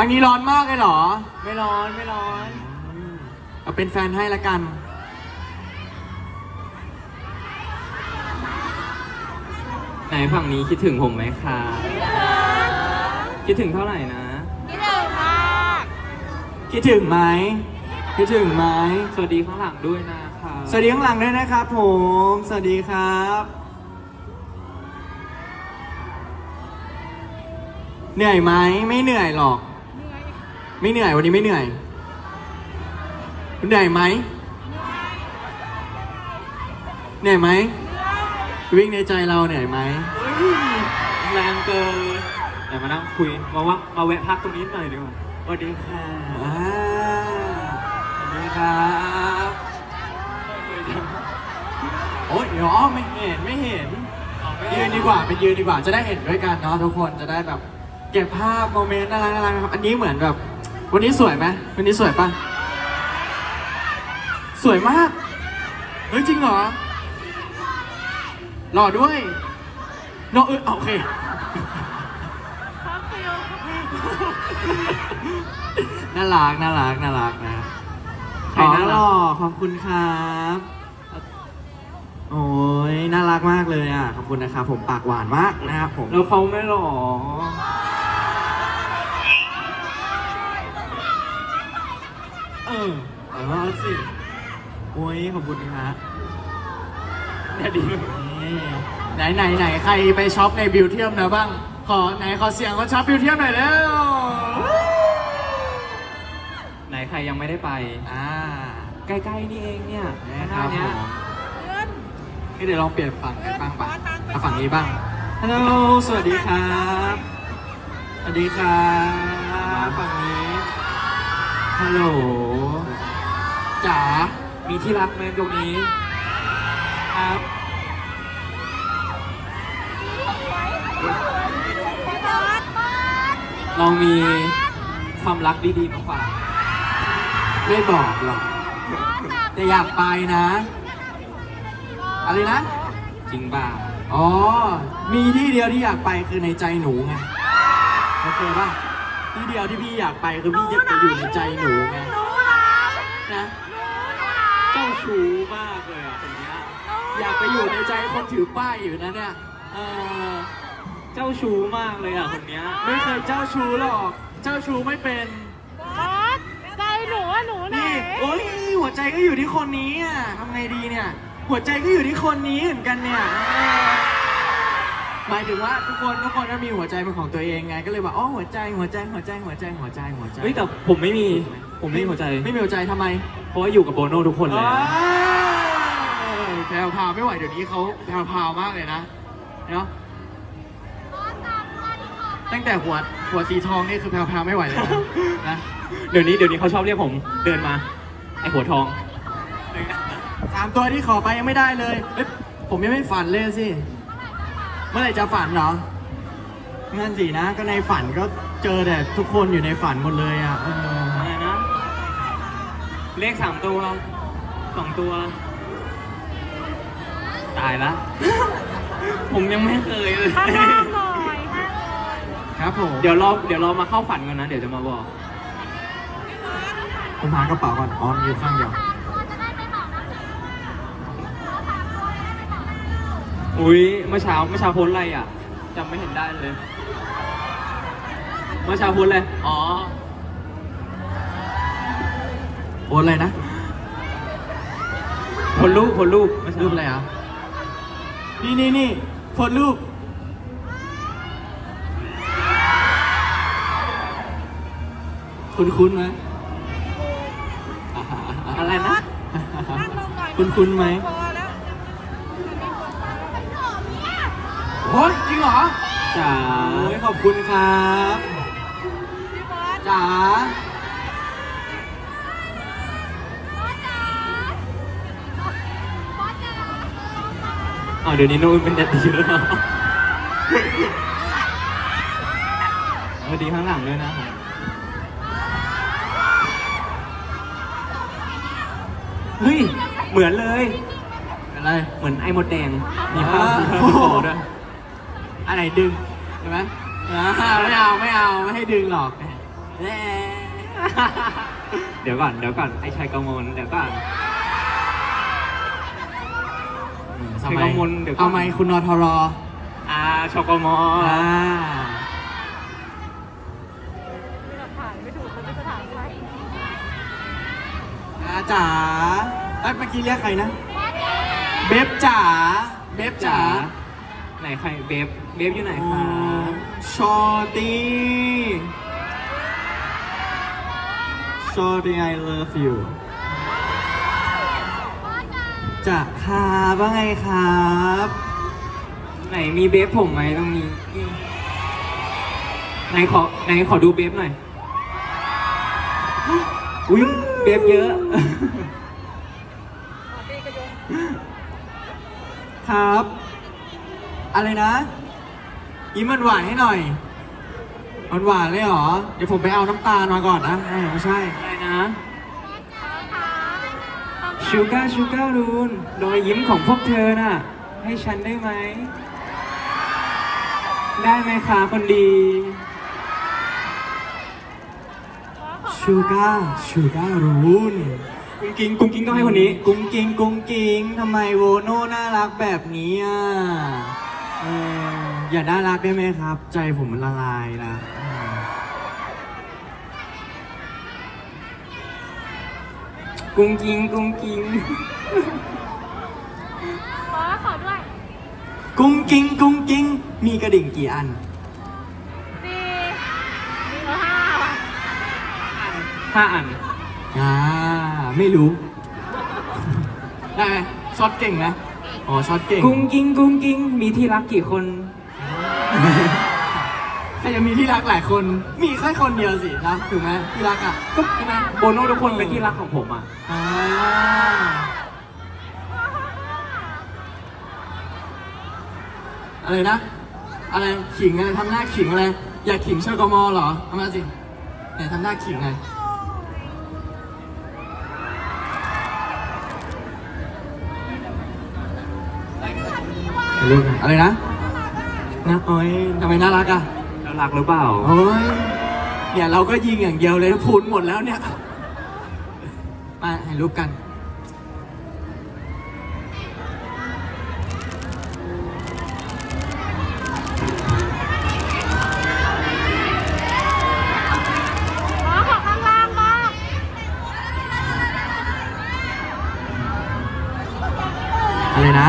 ทางนี้ร้อนมากเลยเหรอ ไม่ร้อนไม่ร้อน เอาเป็นแฟนให้ละกัน ไหนฝั่งนี้คิดถึงผมไหมคะคิดถึงเท่าไหร่นะคิดถึงไหมคิดถึงไหมสวัสดีข้างหลังด้วยนะคะสวัสดีข้างหลังด้วยนะครับผม สวัสดีครับ เหนื่อยไหมไม่เหนื่อยหรอก ไม่เหนื่อยวันนี้ไม่เหนื่อยคุณเหนื่อยไหมเหนื่อยไหมวิ่งในใจเราเหนื่อยไหมแรงเกินเดี๋ยวมานั่งคุยมาว่ามาแวะพักตรงนี้หน่อยดีกว่าสวัสดีค่ะสวัสดีครับโอ๊ยเดี๋ยวอ้อไม่เห็นไม่เห็นยืนดีกว่าไปยืนดีกว่าจะได้เห็นด้วยกันเนาะทุกคนจะได้แบบ เก็บภาพโมเมนต์น่ารักน่ารักครับอันนี้เหมือนแบบ วันนี้สวยไหมวันนี้สวยปะสวยมาก เฮ้ยจริงเหรอ หล่อด้วยเนาะเออเอาโอเค น่ารักน่ารักน่ารักนะใครน่ารักขอบคุณครับ โอ้ยน่ารักมากเลยอะ ขอบคุณนะครับผมปากหวานมากนะครับผม แล้วเขาไม่หล่อ เออเออเอาสิโอ้ยขอบคุณครับเนี่ยดีนี่ไหนไหนไหนใครไปช็อปในบิวเทียมนะบ้าง ขอไหนขอเสียงคนช็อปบิวเทียมหน่อยเร็วไหนใครยังไม่ได้ไป อ่า ใกล้ๆนี่เองเนี่ยนะคข้ารับงหน้าเนี้ยผมนี่เดี๋ยวลองเปลี่ยนฝั่งกันบ้างปะเอาฝั่งนี้บ้าง ฮัลโหล สวัสดีครับ สวัสดีครับ ฝั่งนี้ ฮัลโหล จ๋า มีที่รักไหมตรงนี้ ครับ เรามีความรักดีๆมาฝากไม่บอกหรอก แต่อยากไปนะ อะไรนะ จริงป่ะอ๋อ มีที่เดียวที่อยากไปคือในใจหนูไงโอเคป่ะที่เดียวที่พี่อยากไปคือพี่จะไปอยู่ในใจหนูไงนะ ชู้มากเลยอะคนเนี้ยอยากไปอยู่ในใจคนถือป้ายอยู่นะเนี่ยเออเจ้าชู้มากเลยอะคนเนี้ยไม่เคยเจ้าชู้หรอก เจ้าชู้ไม่เป็นบอสใจหนูว่าหนูไหนนี่โอ้ยหัวใจก็อยู่ที่คนนี้อะทำไงดีเนี่ย หัวใจก็อยู่ที่คนนี้เหมือนกันเนี่ยเออหมายถึงว่าทุกคนทุกคนก็มีหัวใจเป็นของตัวเองไง ก็เลยบอกอ๋อหัวใจหัวใจหัวใจหัวใจหัวใจหัวใจ เฮ้ยแต่ผมไม่มี ผมไม่มีหัวใจ ไม่มีหัวใจทำไมเพราะว่าอยู่กับโบโน่ทุกคนเลยอ้านะวแพรวพราวไม่ไหวเดี๋ยวนี้เขาแพรวพราวมากเลยนะเนาะตั้งแต่หัวหัวสีทองนี่คือแพรวพราวไม่ไหวเลยนะนะเดี๋ยวนี้เดี๋ยวนี้เขาชอบเรียกผมเดินมา ไอหัวทอง สามตัวที่ขอไปยังไม่ได้เลยเอ้ยผมยังไม่ฝันเลยสิ เมื่อไหร่จะฝันเหรองั้นสินะ ก็ในฝันก็เจอแต่ทุกคนอยู่ในฝันหมดเลยอะเอออะไรนะ เลขสามตัวสองตัว ตายละ ผมยังไม่เคยเลย ข้างล่างหน่อยครับผม เดี๋ยวรอเดี๋ยวรอมาเข้าฝันกันนะ เดี๋ยวจะมาบอก ผมหากระเป๋าก่อนอ๋อมีอยู่ข้างเดียว อุ้ยเมื่อเช้าเมื่อเช้าโพสต์อะไรอะจำไม่เห็นได้เลย เมื่อเช้าโพสต์อะไรอ๋อ โอนอะไรนะผลรูปผลรูปเมื่อเช้ารูปอะไรอะนี่นี่นี่โพสต์รูปคุ้นคุ้นๆไหมอะไรนะนั่งลงหน่อยคุ้นคุ้นๆไหมพอแล้วโอ้ยจริงเหรอจ๋าโอ้ยขอบคุณครับพี่บอสจ๋า อ๋อเดี๋ยวนี้โน้ตเป็นแดดดีแล้วเหรอเออดีข้างหลังด้วยนะเฮ้ย เหมือนเลย อะไร เหมือนไอ้มดแดง มีภาพมีภาพโอ้โหโผล่ด้วยอันไหนดึงใช่ไหมอ่าไม่เอาไม่เอาไม่ให้ดึงหรอกแหมเดี๋ยวก่อนเดี๋ยวก่อนไอ้ชายกมลเดี๋ยวก่อน ทำไมใครกังวลเดี๋ยวก่อน เอาไหมคุณนทรอ่าชกมอ่ามีหลักฐานไม่ถูกเขาจะถามใครอาจ๋าเอ้ยเมื่อกี้เรียกใครนะ เบฟจ๋าเบฟจ๋าจ๋าไหนใครเบฟเบฟอยู่ไหนคะชอตีชอตี I love you จ๋าครับว่าไงครับ ไหนมีเบฟผมไหมตรงนี้ ไหนขอไหนขอดูเบฟหน่อย อุ้ยเบฟเยอะ ครับ อะไรนะ ยิ้มมันหวานๆให้หน่อยมันหวานๆเลยเหรอ เดี๋ยวผมไปเอาน้ำตาลมาก่อนนะเอ้ยไม่ใช่ อะไรนะ ชูการ์ชูการ์รูนรอยยิ้มของพวกเธอน่ะ ให้ฉันได้ไหม ได้ไหมคะคนดีชูการ์ชูการ์รูนกุ้งกิ้งกุ้งกิ้งต้องให้คนนี้ กุ้งกิงกุ้งกิงทำไมโวโน่น่ารักแบบนี้อะเอออย่าน่ารักได้ไหมครับ ใจผมมันละลายนะอืม กุ้งกิ้งกุ้งกิ้งขอขอด้วย กุ้งกิงกุ้งกิงมีกระดิ่งกี่อันสี่เออห้าว่ะห้าอันอ่าไม่รู้ได้ไหมช็อตเก่งนะอ๋อช็อตเก่ง กุ้งกิ้งกุ้งกิ้งมีที่รักกี่คน ใครจะมีที่รักหลายคน มีแค่คนเดียวสินะถูกไหมที่รักอะก็ใช่ไหมโบโน่ทุกคนเป็นที่รักของผมอะอ่าอะไรนะ อะไรขิงอะไรทำหน้าขิงอะไร อยากขิงชกมเหรอเอามาสิไหนทำหน้าขิงไงลูกอะไรนะนะโอ้ยทำไมน่ารักอะแล้ว รักหรือเปล่าโอ้ยเนี่ยเราก็ยิงอย่างเดียวเลยพูนหมดแล้วเนี่ย มาถ่ายรูปกันขอางล่างบ้างอะไรนะ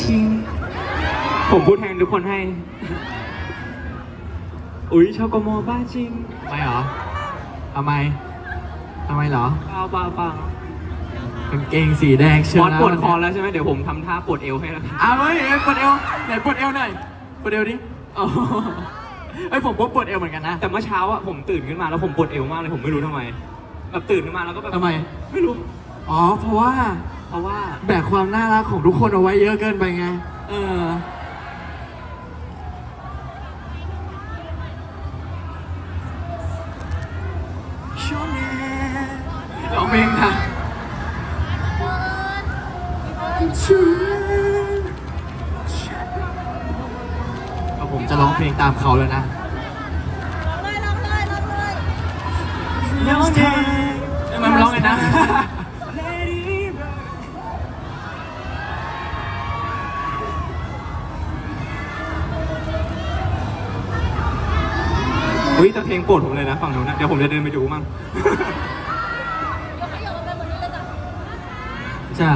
ชิง ผมพูดแทนทุกคนให้ อุ๊ยชอกโมบ้าจริงทำไมเหรอทำไมทำไมเหรอเปล่าเปล่าเปล่ากางเกงสีแดงเชียบวอสนะปวดคอแล้วใช่ไหมเดี๋ยวผมทำท่าปวดเอวให้แล้วกัน เอาเฮ้ยเอ้ยปวดเอวไหนปวดเอวหน่อยปวดเอวดิอ๋อเอ้ยผมก็ปวดเอวเหมือนกันนะ แต่เมื่อเช้าอะผมตื่นขึ้นมาแล้วผมปวดเอวมากเลยผมไม่รู้ทำไม แบบตื่นขึ้นมาแล้วก็แบบทำไม ไม่รู้ อ๋อ เพราะว่า เพราะว่า แบกความน่ารักของทุกคนเอาไว้เยอะเกินไปไง เออร้องเพลงค่ะก็ผมจะร้องเพลงตามเขาแล้วนะ งโปรดผมเลยนะฝั่งนู้นนะเดี๋ยวผมจะเดินไปดูมั่งจ๋า